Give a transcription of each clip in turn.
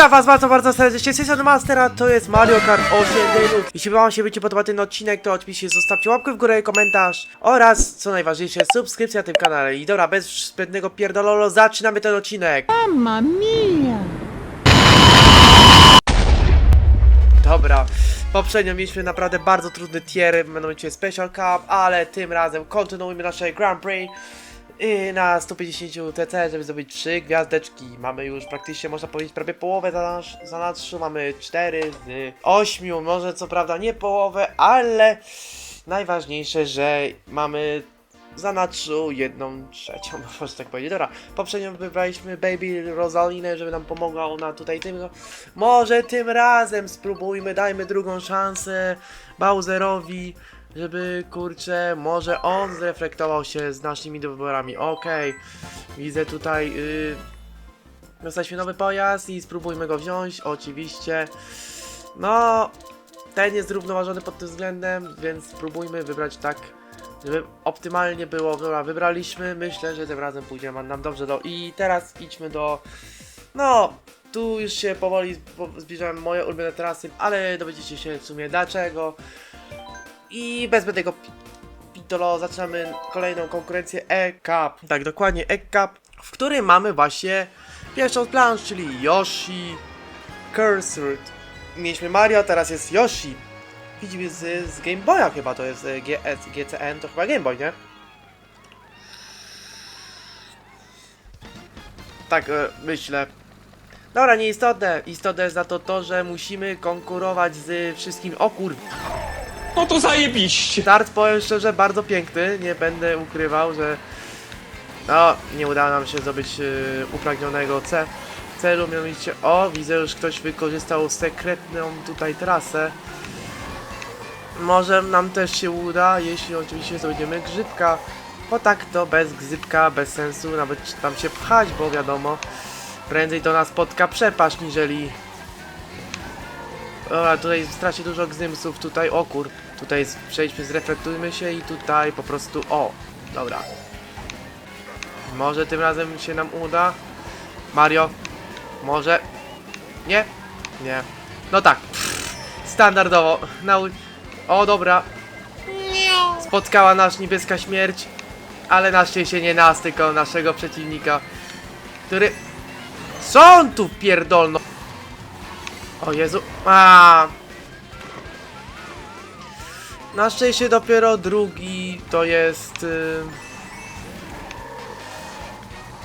Witam was bardzo, bardzo serdecznie, Session Mastera, to jest Mario Kart 8 Deluxe. Jeśli wam się będzie podobał ten odcinek, to oczywiście zostawcie łapkę w górę, komentarz oraz, co najważniejsze, subskrypcja na tym kanale. I dobra, bez zbędnego pierdololo, zaczynamy ten odcinek. Mamma mia! Dobra, poprzednio mieliśmy naprawdę bardzo trudny tier, mianowicie Special Cup, ale tym razem kontynuujemy nasze Grand Prix. I na 150 TC, żeby zdobyć 3 gwiazdeczki. Mamy już praktycznie, można powiedzieć, prawie połowę za nasz, za nasz mamy 4 z 8. Może co prawda nie połowę, ale najważniejsze, że mamy za nadszu jedną trzecią, można tak powiedzieć. Dobra, poprzednio wybraliśmy Baby Rosalinę, żeby nam pomogła ona tutaj tym. Może tym razem spróbujmy, dajmy drugą szansę Bowserowi, żeby kurczę, może on zreflektował się z naszymi wyborami. Okej, widzę tutaj. Yy, dostaliśmy nowy pojazd i spróbujmy go wziąć, oczywiście. No, ten jest zrównoważony pod tym względem, więc spróbujmy wybrać tak, żeby optymalnie było. Dobra, wybraliśmy. Myślę, że tym razem pójdzie nam dobrze do. I teraz idźmy do. No, tu już się powoli po- zbliżają moje ulubione trasy, ale dowiedziecie się w sumie dlaczego. I bez pi- pitolo zaczynamy kolejną konkurencję E-Cup. Tak, dokładnie E-Cup, w którym mamy właśnie pierwszą z plansz, czyli Yoshi, Cursor. Mieliśmy Mario, teraz jest Yoshi. Widzimy z, z Game Boya chyba, to jest e, GS, GCN, to chyba Game Boy, nie? Tak, e, myślę. Dobra, nieistotne. Istotne jest za to to, że musimy konkurować z wszystkim. O kur... No to zajebiście! Start powiem szczerze bardzo piękny, nie będę ukrywał, że no nie udało nam się zdobyć yy, upragnionego ce celu, mianowicie o widzę już ktoś wykorzystał sekretną tutaj trasę. Może nam też się uda, jeśli oczywiście zdobędziemy grzybka, bo tak to bez grzybka, bez sensu nawet tam się pchać, bo wiadomo, prędzej to nas spotka przepaść, niżeli Dobra, tutaj straci dużo gzymsów, tutaj, o kur, tutaj jest, przejdźmy, zreflektujmy się i tutaj po prostu, o, dobra. Może tym razem się nam uda. Mario, może, nie, nie, no tak, standardowo, o dobra, spotkała nas niebieska śmierć, ale na szczęście nie nas, tylko naszego przeciwnika, który, co on tu pierdolno? O Jezu. A. Na szczęście dopiero drugi to jest. y,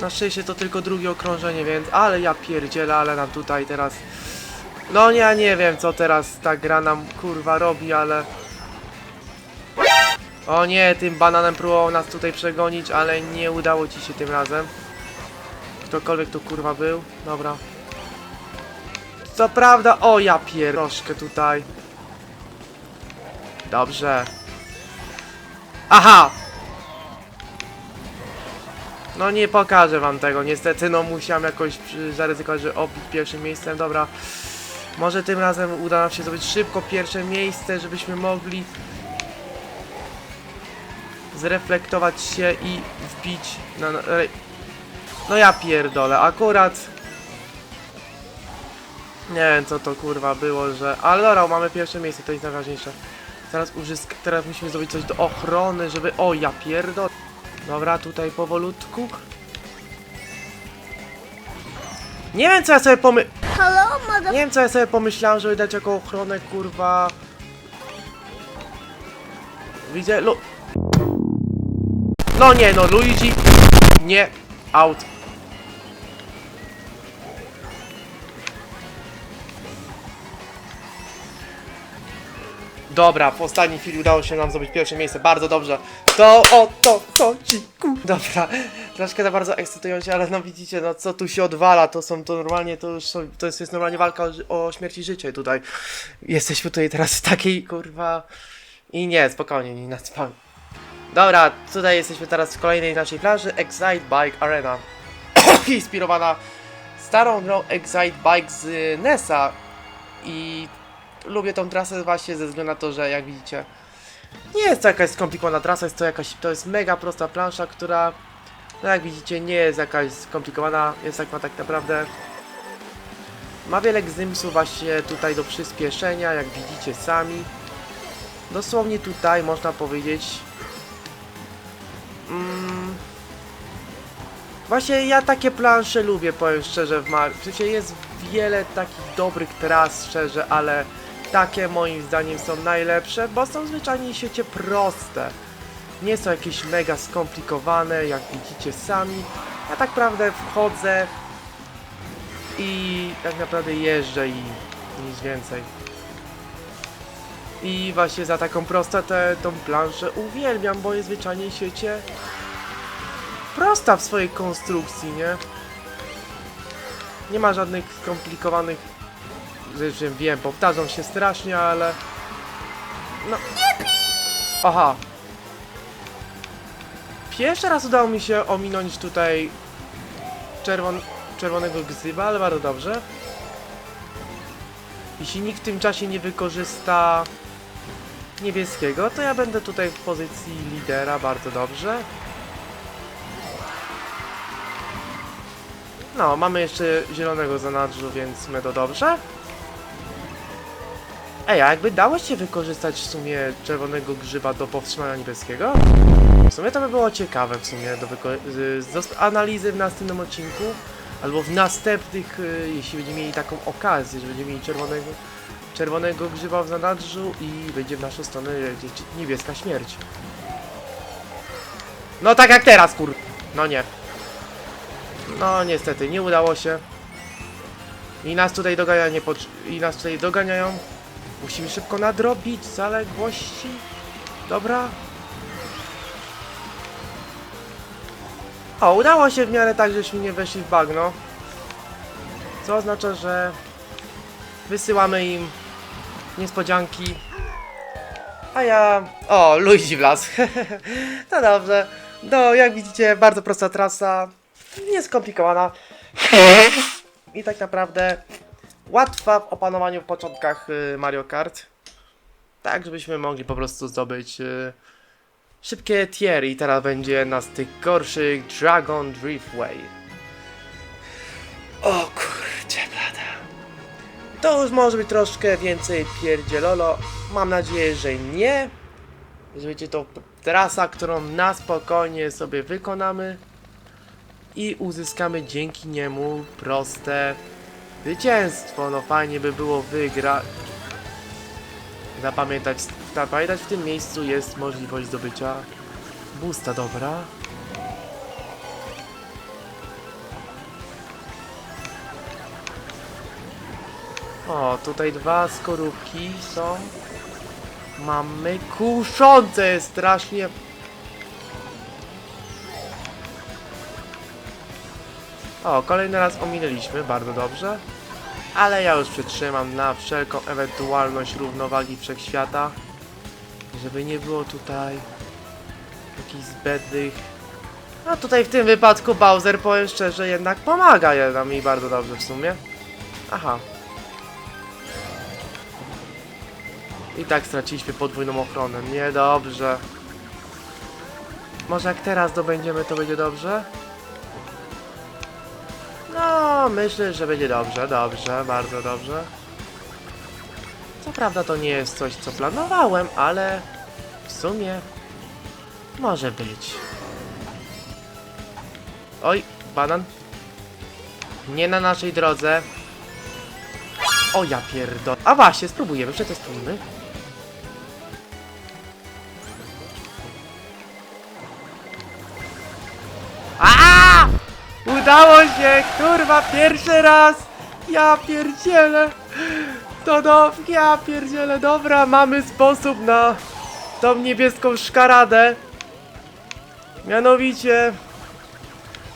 Na szczęście to tylko drugie okrążenie, więc. Ale ja pierdzielę, ale nam tutaj teraz. No ja nie wiem co teraz ta gra nam kurwa robi, ale. O nie, tym bananem próbował nas tutaj przegonić, ale nie udało ci się tym razem. Ktokolwiek to kurwa był. Dobra. Co prawda, o ja pier... troszkę tutaj. Dobrze. Aha! No nie pokażę wam tego, niestety, no musiałem jakoś zaryzykować, że obić pierwszym miejscem, dobra. Może tym razem uda nam się zrobić szybko pierwsze miejsce, żebyśmy mogli zreflektować się i wbić na... no ja pierdolę, akurat nie wiem co to kurwa było, że... Ale dobra, mamy pierwsze miejsce, to jest najważniejsze. Teraz uzysk... Teraz musimy zrobić coś do ochrony, żeby... O, ja pierdol... Dobra, tutaj powolutku. Nie wiem co ja sobie pomy... Nie wiem co ja sobie pomyślałem, żeby dać jako ochronę, kurwa... Widzę... Lu... No nie, no Luigi... Nie... Out. Dobra, w ostatniej chwili udało się nam zdobyć pierwsze miejsce, bardzo dobrze. To o to chodzi, ku. Dobra, troszkę za bardzo ekscytujące, ale no widzicie, no co tu się odwala, to są to normalnie, to już są, to jest, jest normalnie walka o, o śmierć i życie tutaj. Jesteśmy tutaj teraz w takiej kurwa... I nie, spokojnie, nie naspam. Dobra, tutaj jesteśmy teraz w kolejnej naszej plaży, Excite Bike Arena. Inspirowana starą grą Excite Bike z NESa i lubię tą trasę właśnie ze względu na to, że jak widzicie nie jest to jakaś skomplikowana trasa, jest to jakaś, to jest mega prosta plansza, która no jak widzicie nie jest jakaś skomplikowana, jest tak, ma tak naprawdę Ma wiele gzymsów właśnie tutaj do przyspieszenia, jak widzicie sami. Dosłownie tutaj można powiedzieć. Mm, właśnie ja takie plansze lubię, powiem szczerze, w Mario. W sensie jest wiele takich dobrych tras, szczerze, ale takie moim zdaniem są najlepsze, bo są zwyczajnie w świecie proste. Nie są jakieś mega skomplikowane, jak widzicie sami. Ja tak naprawdę wchodzę i tak naprawdę jeżdżę i nic więcej. I właśnie za taką prostą tą planszę uwielbiam, bo jest zwyczajnie w świecie prosta w swojej konstrukcji, nie? Nie ma żadnych skomplikowanych rzeczy, wiem, powtarzam się strasznie, ale... No... Aha. Pierwszy raz udało mi się ominąć tutaj czerwon, czerwonego gzyba, ale bardzo dobrze. Jeśli nikt w tym czasie nie wykorzysta niebieskiego, to ja będę tutaj w pozycji lidera, bardzo dobrze. No, mamy jeszcze zielonego zanadrzu, więc my to dobrze. Ej, a jakby dało się wykorzystać w sumie czerwonego grzyba do powstrzymania niebieskiego? W sumie to by było ciekawe w sumie do, analizy w następnym odcinku. Albo w następnych, y, jeśli będziemy mieli taką okazję, że będziemy mieli czerwonego, czerwonego grzyba w zanadrzu i będzie w naszą stronę lecieć niebieska śmierć. No tak jak teraz, kur... No nie. No niestety, nie udało się. I nas tutaj dogania nie. I nas tutaj doganiają. Musimy szybko nadrobić zaległości. Dobra. O, udało się w miarę tak, żeśmy nie weszli w bagno. Co oznacza, że wysyłamy im niespodzianki. A ja... O, Luigi wlazł. to dobrze. No, jak widzicie, bardzo prosta trasa. Nieskomplikowana. I tak naprawdę łatwa w opanowaniu w początkach y, Mario Kart. Tak, żebyśmy mogli po prostu zdobyć y, szybkie tiery i teraz będzie z tych gorszych Dragon Driftway. O kurczę, blada. To już może być troszkę więcej pierdzielolo. Mam nadzieję, że nie. Że będzie to trasa, którą na spokojnie sobie wykonamy. I uzyskamy dzięki niemu proste zwycięstwo. No fajnie by było wygrać. Zapamiętać, zapamiętać w tym miejscu jest możliwość zdobycia boosta, dobra. O, tutaj dwa skorupki są. Mamy kuszące strasznie. O, kolejny raz ominęliśmy, bardzo dobrze. Ale ja już przytrzymam na wszelką ewentualność równowagi wszechświata. Żeby nie było tutaj jakichś zbędnych... A tutaj w tym wypadku Bowser, powiem szczerze, jednak pomaga jednak mi bardzo dobrze w sumie. Aha. I tak straciliśmy podwójną ochronę. Niedobrze. Może jak teraz zdobędziemy, to będzie dobrze? Myślę, że będzie dobrze, dobrze, bardzo dobrze. Co prawda to nie jest coś, co planowałem, ale w sumie może być. Oj, banan. Nie na naszej drodze. O ja pierdol... A właśnie, spróbujemy, przetestujmy. Udało się, kurwa, pierwszy raz! Ja pierdzielę! To do... ja pierdzielę, dobra, mamy sposób na tą niebieską szkaradę. Mianowicie...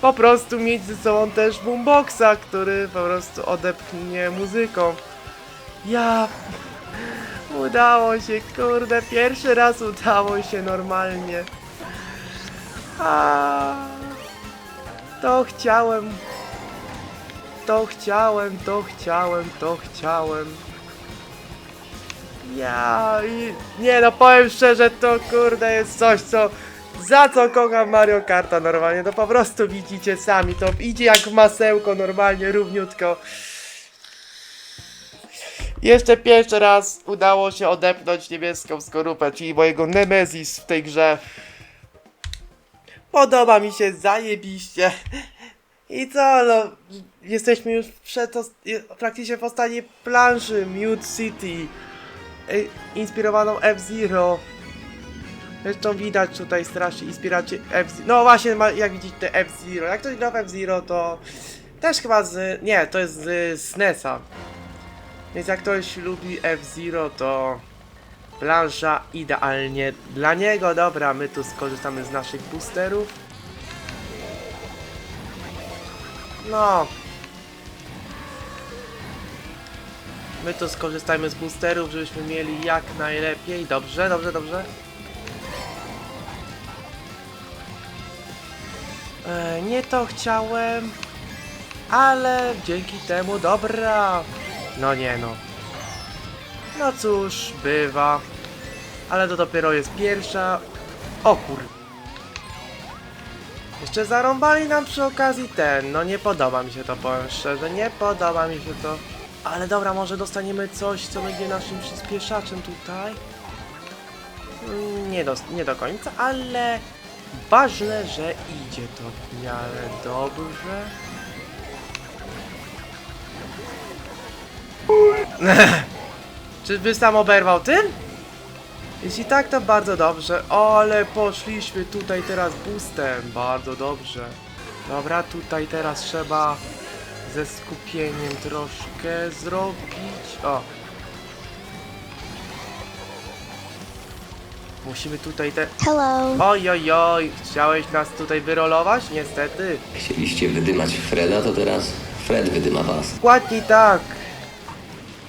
Po prostu mieć ze sobą też boomboxa, który po prostu odepchnie muzyką. Ja... Udało się, kurde, pierwszy raz udało się normalnie. A... To chciałem. To chciałem, to chciałem, to chciałem. Ja i... Nie no, powiem szczerze, to kurde jest coś, co... Za co kocham Mario Karta normalnie, to po prostu widzicie sami, to idzie jak masełko normalnie, równiutko. Jeszcze pierwszy raz udało się odepnąć niebieską skorupę, czyli mojego Nemesis w tej grze. Podoba mi się zajebiście. I co, no, jesteśmy już przed, praktycznie w ostatniej planszy Mute City, y, inspirowaną F-Zero. Zresztą widać tutaj strasznie inspirację F-Zero. No właśnie, jak widzicie F-Zero. Jak ktoś gra w F-Zero, to też chyba z, nie, to jest z SNESa. Więc jak ktoś lubi F-Zero, to plansza idealnie dla niego. Dobra, my tu skorzystamy z naszych boosterów. No. My tu skorzystajmy z boosterów, żebyśmy mieli jak najlepiej. Dobrze, dobrze, dobrze. E, nie to chciałem, ale dzięki temu dobra. No nie no. No cóż, bywa. Ale to dopiero jest pierwsza. O kur... Jeszcze zarąbali nam przy okazji ten. No nie podoba mi się to, powiem szczerze. Nie podoba mi się to. Ale dobra, może dostaniemy coś, co będzie naszym przyspieszaczem tutaj. Mm, Nie do, nie do końca, ale ważne, że idzie to w miarę dobrze. Czyżby sam oberwał tym? Jeśli tak, to bardzo dobrze. O, ale poszliśmy tutaj teraz boostem. Bardzo dobrze. Dobra, tutaj teraz trzeba ze skupieniem troszkę zrobić. O. Musimy tutaj te... Hello. Oj, oj, oj. Chciałeś nas tutaj wyrolować? Niestety. Chcieliście wydymać Freda, to teraz Fred wydyma was. Dokładnie tak.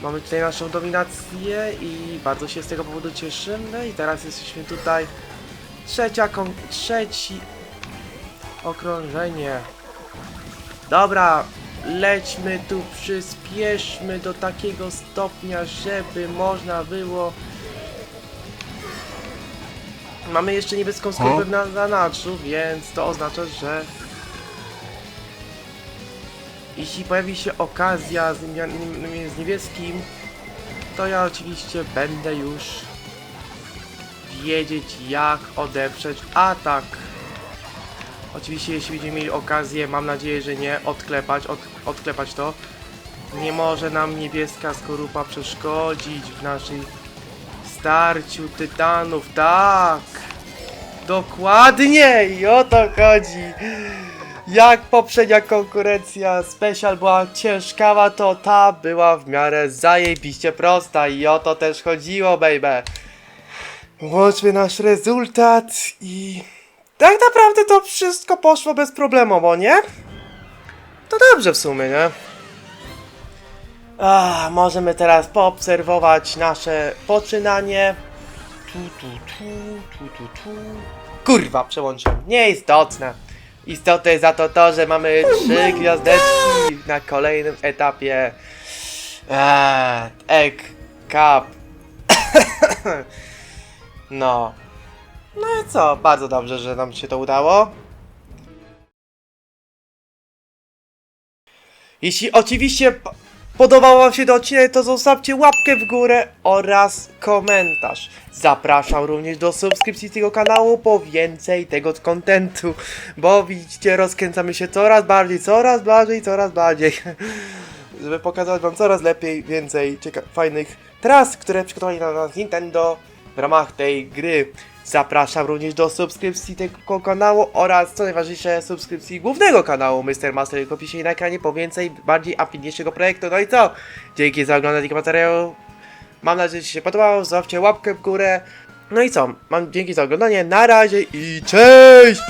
Mamy tutaj naszą dominację i bardzo się z tego powodu cieszymy. I teraz jesteśmy tutaj. Trzecia kon... trzeci okrążenie. Dobra, lećmy tu, przyspieszmy do takiego stopnia, żeby można było... Mamy jeszcze niebieską skorupę na zanadrzu, więc to oznacza, że jeśli pojawi się okazja z, z niebieskim, to ja oczywiście będę już wiedzieć jak odeprzeć atak. Oczywiście jeśli będziemy mieli okazję, mam nadzieję, że nie, odklepać, od, odklepać to. Nie może nam niebieska skorupa przeszkodzić w naszej starciu tytanów, tak! Dokładnie! I o to chodzi! Jak poprzednia konkurencja Special była ciężkawa, to ta była w miarę zajebiście prosta i o to też chodziło, baby. Włączmy nasz rezultat i... Tak naprawdę to wszystko poszło bez problemu, nie? To dobrze w sumie, nie? A, możemy teraz poobserwować nasze poczynanie. Tu, tu, tu, tu, tu, tu. Kurwa, przełączyłem. Nieistotne. Istotne za to to, że mamy trzy gwiazdeczki na kolejnym etapie. Eee, egg Cup. no. No i co? Bardzo dobrze, że nam się to udało. Jeśli oczywiście podobał Wam się ten odcinek, to zostawcie łapkę w górę oraz komentarz. Zapraszam również do subskrypcji tego kanału po więcej tego kontentu, bo widzicie, rozkręcamy się coraz bardziej, coraz bardziej, coraz bardziej, żeby pokazać Wam coraz lepiej, więcej fajnych tras, które przygotowali dla nas Nintendo w ramach tej gry. Zapraszam również do subskrypcji tego kanału oraz co najważniejsze subskrypcji głównego kanału Mr. Master opisie i na ekranie po więcej, bardziej ambitniejszego projektu. No i co? Dzięki za oglądanie tego materiału. Mam nadzieję, że Ci się podobało. Zostawcie łapkę w górę. No i co? Mam dzięki za oglądanie. Na razie i cześć!